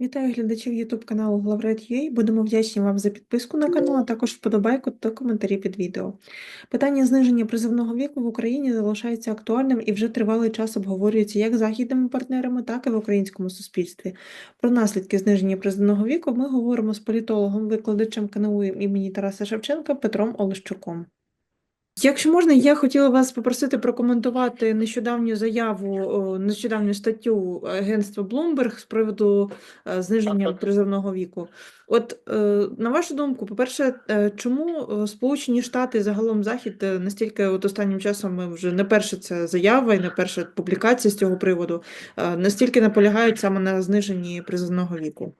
Вітаю глядачів YouTube каналу Главред.ua. Будемо вдячні вам за підписку на канал, а також вподобайку та коментарі під відео. Питання зниження призовного віку в Україні залишається актуальним і вже тривалий час обговорюється як західними партнерами, так і в українському суспільстві. Про наслідки зниження призовного віку ми говоримо з політологом, викладачем КНУ імені Тараса Шевченка Петром Олещуком. Якщо можна, я хотіла вас попросити прокоментувати нещодавню заяву, нещодавню статтю агентства Bloomberg з приводу е, зниження призовного віку. От е, на вашу думку, по-перше, е, чому Сполучені Штати, загалом Захід, настільки от останнім часом ми вже не перша це заява і не перша публікація з цього приводу, настільки наполягають саме на зниженні призовного віку?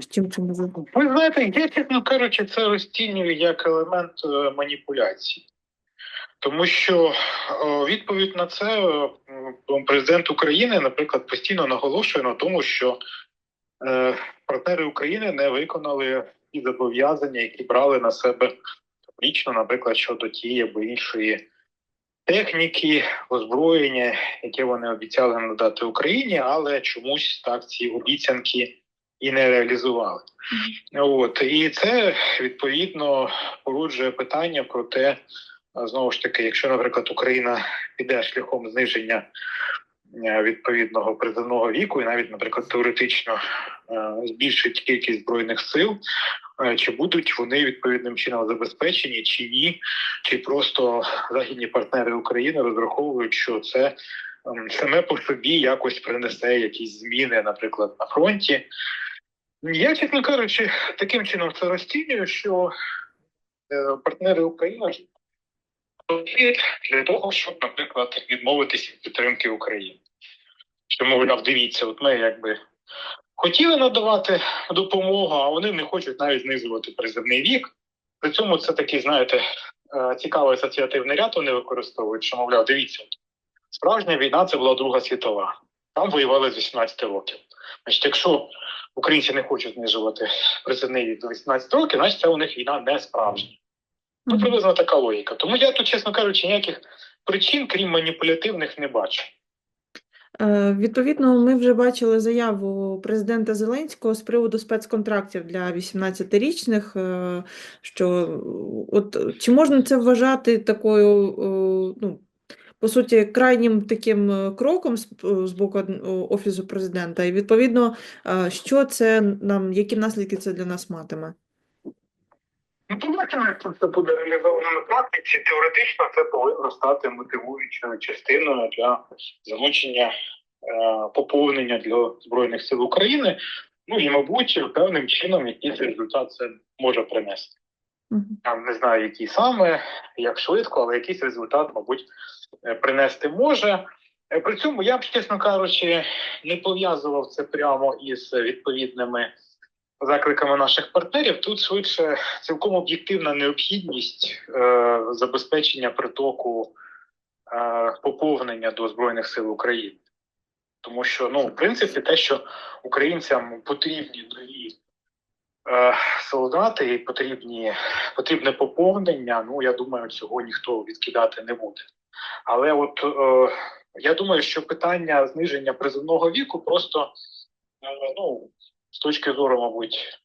З чим це може? Ви знаєте, я, чесно кажучи, це розцінюю як елемент маніпуляції. Тому що е, відповідь на це е, президент України, наприклад, постійно наголошує на тому, що е, партнери України не виконали ті зобов'язання, які брали на себе лічно, наприклад, щодо тієї або іншої техніки, озброєння, яке вони обіцяли надати Україні, але чомусь так ці обіцянки і не реалізували. От і це відповідно породжує питання про те, знову ж таки, якщо, наприклад, Україна піде шляхом зниження е, відповідного призовного віку, і навіть, наприклад, теоретично е, збільшить кількість збройних сил, е, чи будуть вони відповідним чином забезпечені, чи ні, чи просто західні партнери України розраховують, що це саме по собі якось принесе якісь зміни, наприклад, на фронті. Я, чесно кажучи, таким чином це розцінюю, що партнери України для того, щоб, наприклад, відмовитися від підтримки України. Що, мовляв, дивіться, от ми якби хотіли надавати допомогу, а вони не хочуть навіть знизувати призивний вік. При цьому це такий, знаєте, е, цікавий асоціативний ряд вони використовують, що, мовляв, дивіться, справжня війна це була Друга світова. Там воювали з 18 років. Значить, якщо українці не хочуть знижувати призивний вік до 18 років, значить це у них війна не справжня. Ну, приблизно така логіка. Тому я тут, чесно кажучи, ніяких причин, крім маніпулятивних, не бачу. Е, Відповідно, ми вже бачили заяву президента Зеленського з приводу спецконтрактів для 18-річних, е, що от чи можна це вважати такою, е, ну, по суті, крайнім таким кроком з, боку Офісу президента? І відповідно, що це нам, які наслідки це для нас матиме? Ну, побачимо, як це буде реалізовано на практиці. Теоретично це повинно стати мотивуючою частиною для залучення е, поповнення для Збройних сил України. Ну і, мабуть, певним чином якийсь результат це може принести. Там не знаю, який саме, як швидко, але якийсь результат, мабуть, е, принести може. Е, При цьому я б, чесно кажучи, не пов'язував це прямо із відповідними закликами наших партнерів. Тут швидше цілком об'єктивна необхідність е, забезпечення притоку е, поповнення до Збройних сил України. Тому що, ну, в принципі, те, що українцям потрібні нові е, солдати і потрібні, потрібне поповнення, ну я думаю, цього ніхто відкидати не буде. Але от е, я думаю, що питання зниження призовного віку просто е, ну, з точки зору, мабуть,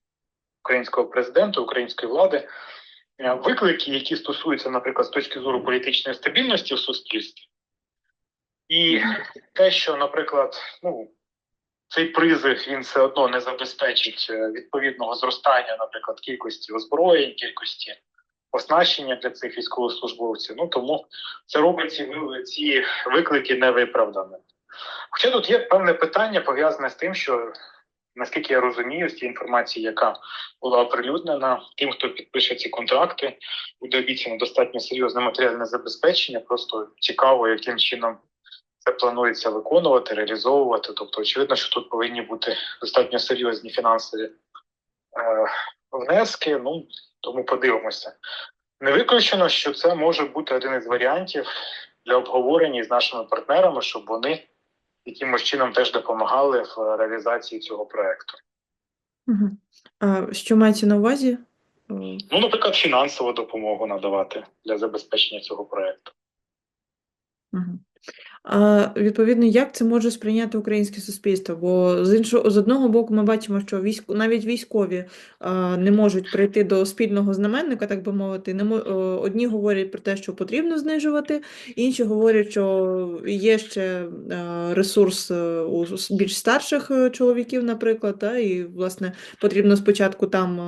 українського президента, української влади, е, виклики, які стосуються, наприклад, з точки зору політичної стабільності в суспільстві, і те, що, наприклад, ну, цей призив він все одно не забезпечить е, відповідного зростання, наприклад, кількості озброєнь, кількості оснащення для цих військовослужбовців. Ну тому це робить ці, ці виклики невиправданими. Хоча тут є певне питання пов'язане з тим, що наскільки я розумію, з тієї інформації, яка була оприлюднена, тим, хто підпише ці контракти, буде обіцяно достатньо серйозне матеріальне забезпечення. Просто цікаво, яким чином це планується виконувати, реалізовувати. Тобто, очевидно, що тут повинні бути достатньо серйозні фінансові е, внески. Ну тому подивимося. Не виключено, що це може бути один із варіантів для обговорення з нашими партнерами, щоб вони якимось чином теж допомагали в реалізації цього проекту. А що мається на увазі? Ну, наприклад, фінансову допомогу надавати для забезпечення цього проекту. А, відповідно, як це може сприйняти українське суспільство? Бо з іншого, з одного боку, ми бачимо, що військ, навіть військові а, не можуть прийти до спільного знаменника, так би мовити. Не е, одні говорять про те, що потрібно знижувати, інші говорять, що є ще е, ресурс е, у більш старших чоловіків, наприклад, та, і власне потрібно спочатку там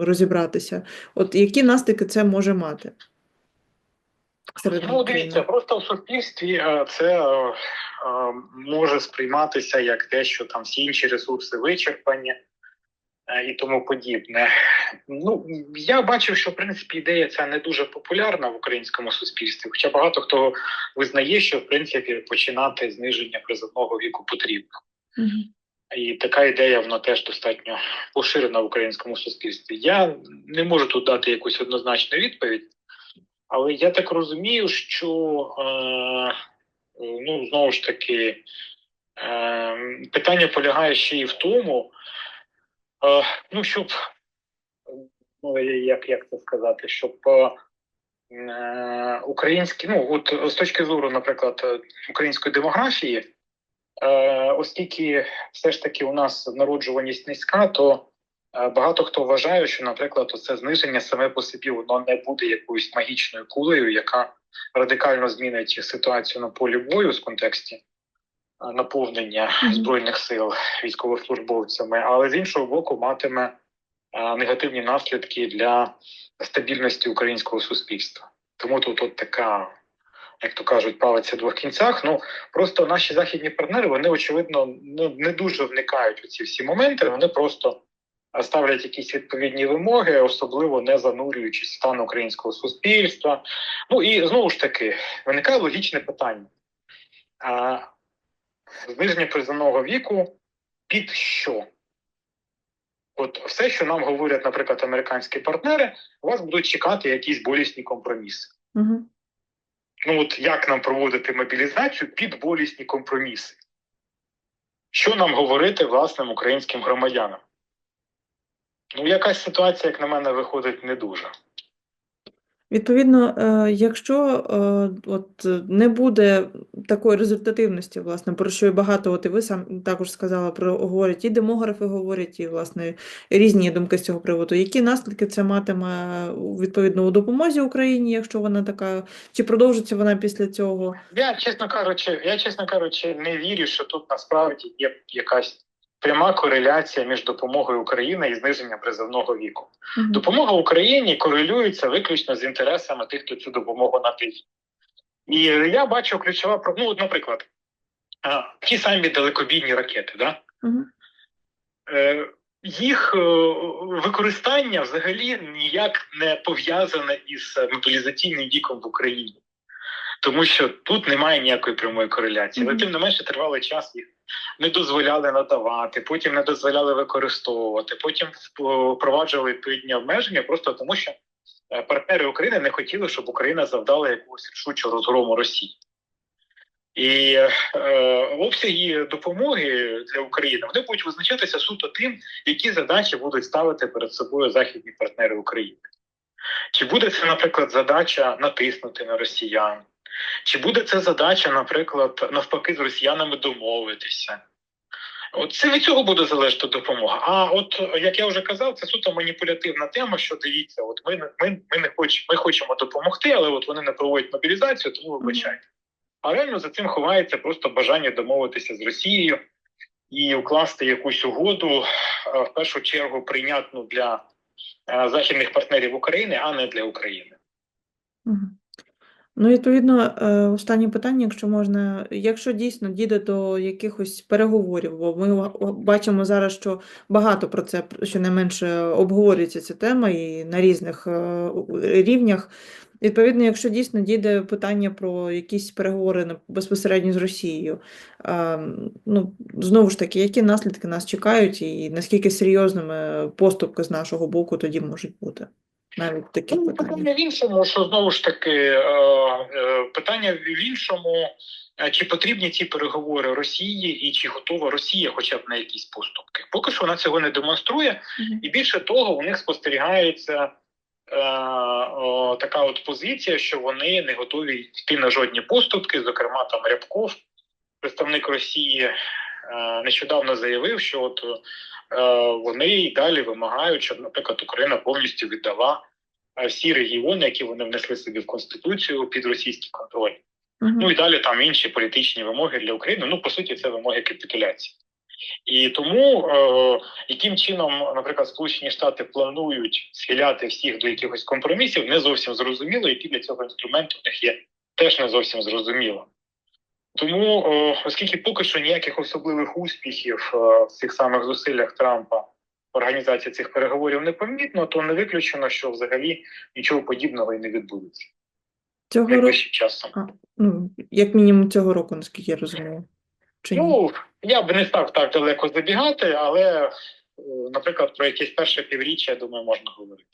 розібратися. От які наслідки це може мати? Серед Ну, дивіться, просто в суспільстві е, це е, е, може сприйматися як те, що там всі інші ресурси вичерпані і тому подібне. Ну, я бачив, що в принципі ідея ця не дуже популярна в українському суспільстві, хоча багато хто визнає, що в принципі починати зниження призовного віку потрібно. І така ідея вона теж достатньо поширена в українському суспільстві. Я не можу тут дати якусь однозначну відповідь, але я так розумію, що е, ну знову ж таки е, питання полягає ще і в тому, е, ну щоб ну як, як це сказати, щоб українські, ну от з точки зору, наприклад, української демографії. Оскільки все ж таки у нас народжуваність низька, то багато хто вважає, що, наприклад, це зниження саме по собі воно не буде якоюсь магічною кулею, яка радикально змінить ситуацію на полі бою в контексті е, наповнення збройних сил військовослужбовцями, але з іншого боку, матиме е, негативні наслідки для стабільності українського суспільства. Тому тут от така, як то кажуть, палиця в двох кінцях. Ну просто наші західні партнери вони очевидно ну, не дуже вникають у ці всі моменти. Вони просто е, ставлять якісь відповідні вимоги, особливо не занурюючись в стан українського суспільства. Ну і знову ж таки виникає логічне питання: а, зниження призовного віку під що? От все, що нам говорять, наприклад, американські партнери, у вас будуть чекати якісь болісні компроміси. Мгм. Ну от як нам проводити мобілізацію під болісні компроміси? Що нам говорити власним українським громадянам? Ну, якась ситуація, як на мене, виходить не дуже. Відповідно, е, якщо е, от не буде такої результативності, власне, про що і багато, от і ви сам також сказали, про говорять і демографи говорять, і власне різні думки з цього приводу. Які наслідки це матиме відповідно у допомозі Україні, якщо вона така, чи продовжиться вона після цього? Я, чесно кажучи, я, чесно кажучи, не вірю, що тут насправді є якась пряма кореляція між допомогою України і зниженням призовного віку. Мгм. Допомога Україні корелюється виключно з інтересами тих, хто цю допомогу надає. І я бачу ключова ну, наприклад, ті самі далекобійні ракети, да? Мгм. Е, їх е, використання взагалі ніяк не пов'язане із мобілізаційним віком в Україні. Тому що тут немає ніякої прямої кореляції. Але тим не менше тривалий час їх не дозволяли надавати, потім не дозволяли використовувати, потім впроваджували відповідні обмеження, просто тому що е, партнери України не хотіли, щоб Україна завдала якогось рішучого розгрому Росії. І е, обсяги допомоги для України вони будуть визначатися суто тим, які задачі будуть ставити перед собою західні партнери України. Чи буде це, наприклад, задача натиснути на росіян? Чи буде це задача, наприклад, навпаки, з росіянами домовитися? От це від цього буде залежати допомога. А от як я вже казав, це суто маніпулятивна тема. Що дивіться, от ми, ми, ми не хочемо, ми хочемо допомогти, але от вони не проводять мобілізацію, тому вибачайте. А реально за цим ховається просто бажання домовитися з Росією і укласти якусь угоду, е, в першу чергу прийнятну для е, західних партнерів України, а не для України. Ну, відповідно, е, останнє питання, якщо можна, якщо дійсно дійде до якихось переговорів, бо ми бачимо зараз, що багато про це щонайменше обговорюється ця тема і на різних е, рівнях. Відповідно, якщо дійсно дійде питання про якісь переговори безпосередньо з Росією, е, ну, знову ж таки, які наслідки нас чекають і наскільки серйозними поступки з нашого боку тоді можуть бути? Навіть в таких Ну, питаннях. питання в іншому, що знову ж таки е, е, питання в іншому, е, чи потрібні ці переговори Росії, і чи готова Росія, хоча б на якісь поступки. Поки що вона цього не демонструє, і більше того, у них спостерігається така от позиція, що вони не готові йти на жодні поступки. Зокрема, там Рябков, представник Росії, нещодавно заявив, що от е, вони і далі вимагають, щоб, наприклад, Україна повністю віддала е, всі регіони, які вони внесли собі в конституцію під російський контроль. Ну і далі там інші політичні вимоги для України. Ну, по суті, це вимоги капітуляції. І тому, е, яким чином, наприклад, Сполучені Штати планують схиляти всіх до якихось компромісів, не зовсім зрозуміло, які для цього інструменти у них є, теж не зовсім зрозуміло. Тому, е, оскільки поки що ніяких особливих успіхів е, в цих самих зусиллях Трампа в організації цих переговорів не помітно, то не виключено, що взагалі нічого подібного і не відбудеться Цього року, часом. ну, як мінімум цього року, наскільки я розумію. Чи ні? Ну, я б не став так далеко забігати, але, е, наприклад, про якесь перше півріччя, я думаю, можна говорити.